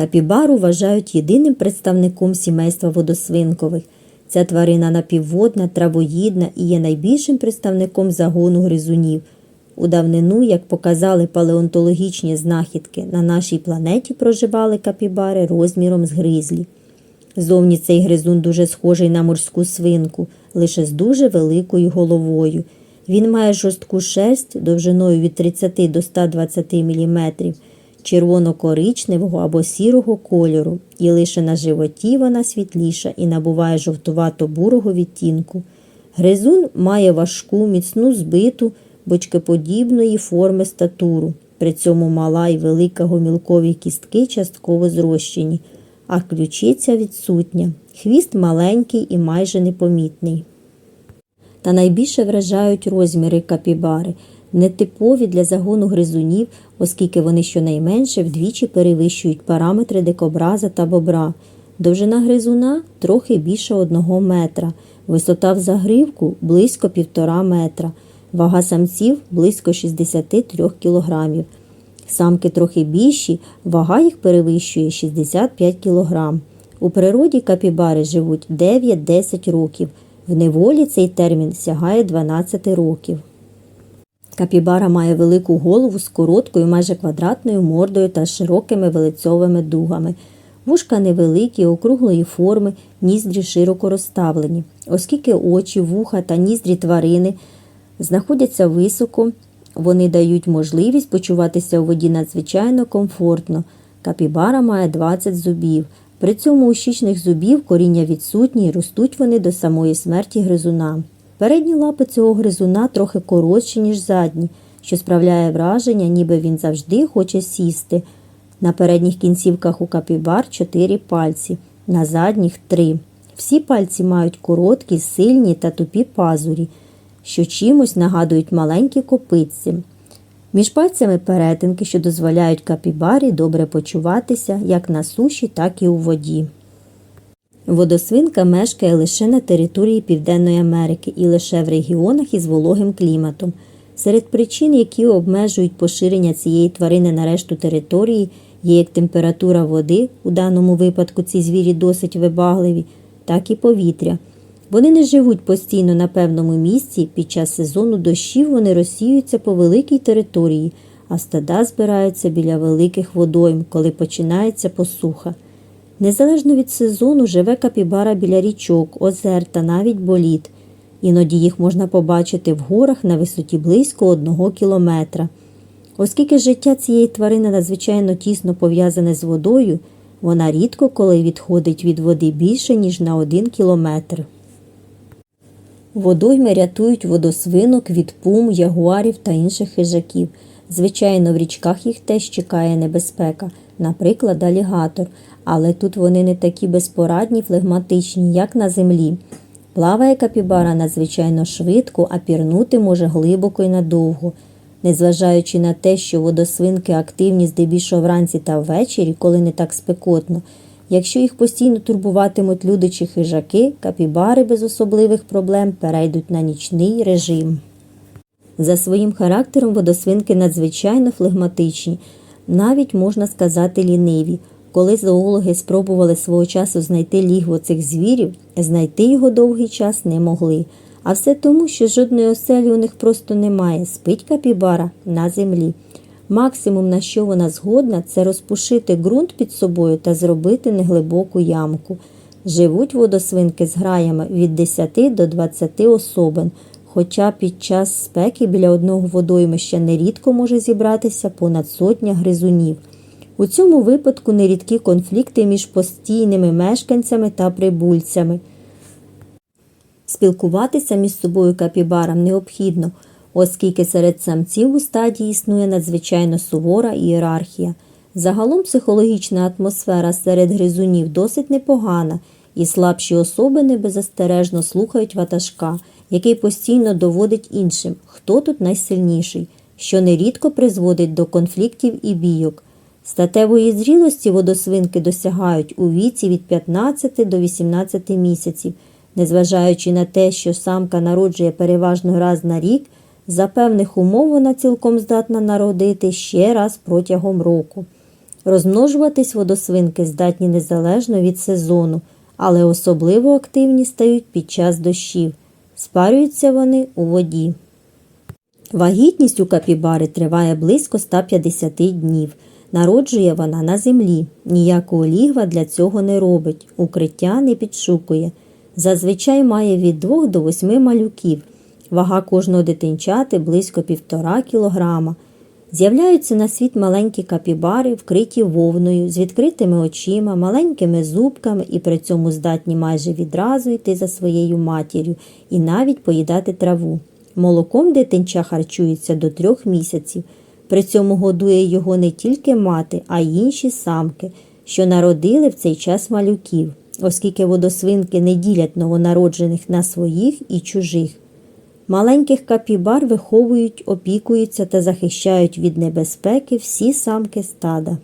Капібару вважають єдиним представником сімейства водосвинкових. Ця тварина напівводна, травоїдна і є найбільшим представником загону гризунів. У давнину, як показали палеонтологічні знахідки, на нашій планеті проживали капібари розміром з гризлі. Зовні цей гризун дуже схожий на морську свинку, лише з дуже великою головою. Він має жорстку шерсть довжиною від 30 до 120 мм, червоно-коричневого або сірого кольору, і лише на животі вона світліша і набуває жовтувато-бурого відтінку. Гризун має важку, міцну збиту, бочкоподібної форми статуру. При цьому мала і велика гомілкові кістки частково зрощені, а ключиця відсутня. Хвіст маленький і майже непомітний. Та найбільше вражають розміри капібари, нетипові для загону гризунів, оскільки вони щонайменше вдвічі перевищують параметри дикобраза та бобра. Довжина гризуна трохи більше одного метра, висота в загривку близько півтора метра, вага самців близько 63 кілограмів. Самки трохи більші, вага їх перевищує 65 кг. У природі капібари живуть 9-10 років. В неволі цей термін сягає 12 років. Капібара має велику голову з короткою, майже квадратною мордою та широкими велицьовими дугами. Вушка невеликі, округлої форми, ніздрі широко розставлені. Оскільки очі, вуха та ніздрі тварини знаходяться високо, вони дають можливість почуватися у воді надзвичайно комфортно. Капібара має 20 зубів. При цьому у щічних зубів коріння відсутні і ростуть вони до самої смерті гризуна. Передні лапи цього гризуна трохи коротші, ніж задні, що справляє враження, ніби він завжди хоче сісти. На передніх кінцівках у капібар чотири пальці, на задніх три. Всі пальці мають короткі, сильні та тупі пазурі, що чимось нагадують маленькі копитці. Між пальцями перетинки, що дозволяють капібарі добре почуватися як на суші, так і у воді. Водосвинка мешкає лише на території Південної Америки і лише в регіонах із вологим кліматом. Серед причин, які обмежують поширення цієї тварини на решту території, є як температура води, у даному випадку ці звірі досить вибагливі, так і повітря. Вони не живуть постійно на певному місці, під час сезону дощів вони розсіюються по великій території, а стада збираються біля великих водойм, коли починається посуха. Незалежно від сезону живе капібара біля річок, озер та навіть боліт. Іноді їх можна побачити в горах на висоті близько одного кілометра. Оскільки життя цієї тварини надзвичайно тісно пов'язане з водою, вона рідко коли відходить від води більше, ніж на один кілометр. Водойми рятують водосвинок від пум, ягуарів та інших хижаків. Звичайно, в річках їх теж чекає небезпека, наприклад, алігатор, але тут вони не такі безпорадні, флегматичні, як на землі. Плаває капібара надзвичайно швидко, а пірнути може глибоко і надовго. Незважаючи на те, що водосвинки активні здебільшого вранці та ввечері, коли не так спекотно, якщо їх постійно турбуватимуть люди чи хижаки, капібари без особливих проблем перейдуть на нічний режим. За своїм характером водосвинки надзвичайно флегматичні, навіть можна сказати ліниві. Коли зоологи спробували свого часу знайти лігво цих звірів, знайти його довгий час не могли. А все тому, що жодної оселі у них просто немає, спить капібара на землі. Максимум, на що вона згодна, це розпушити ґрунт під собою та зробити неглибоку ямку. Живуть водосвинки з граями від 10 до 20 особин, хоча під час спеки біля одного водоймища нерідко може зібратися понад сотня гризунів. У цьому випадку нерідкі конфлікти між постійними мешканцями та прибульцями. Спілкуватися між собою капібарам необхідно, оскільки серед самців у стадії існує надзвичайно сувора ієрархія. Загалом психологічна атмосфера серед гризунів досить непогана, і слабші особини беззастережно слухають ватажка, який постійно доводить іншим, хто тут найсильніший, що нерідко призводить до конфліктів і бійок. Статевої зрілості водосвинки досягають у віці від 15 до 18 місяців, незважаючи на те, що самка народжує переважно раз на рік, за певних умов вона цілком здатна народити ще раз протягом року. Розмножуватись водосвинки здатні незалежно від сезону, але особливо активні стають під час дощів. Спарюються вони у воді. Вагітність у капібари триває близько 150 днів. Народжує вона на землі. Ніякого лігва для цього не робить, укриття не підшукує. Зазвичай має від 2 до 8 малюків. Вага кожного дитинчати близько 1,5 кілограма. З'являються на світ маленькі капібари, вкриті вовною, з відкритими очима, маленькими зубками і при цьому здатні майже відразу йти за своєю матір'ю і навіть поїдати траву. Молоком дитинча харчується до трьох місяців. При цьому годує його не тільки мати, а й інші самки, що народили в цей час малюків, оскільки водосвинки не ділять новонароджених на своїх і чужих. Маленьких капібар виховують, опікуються та захищають від небезпеки всі самки стада.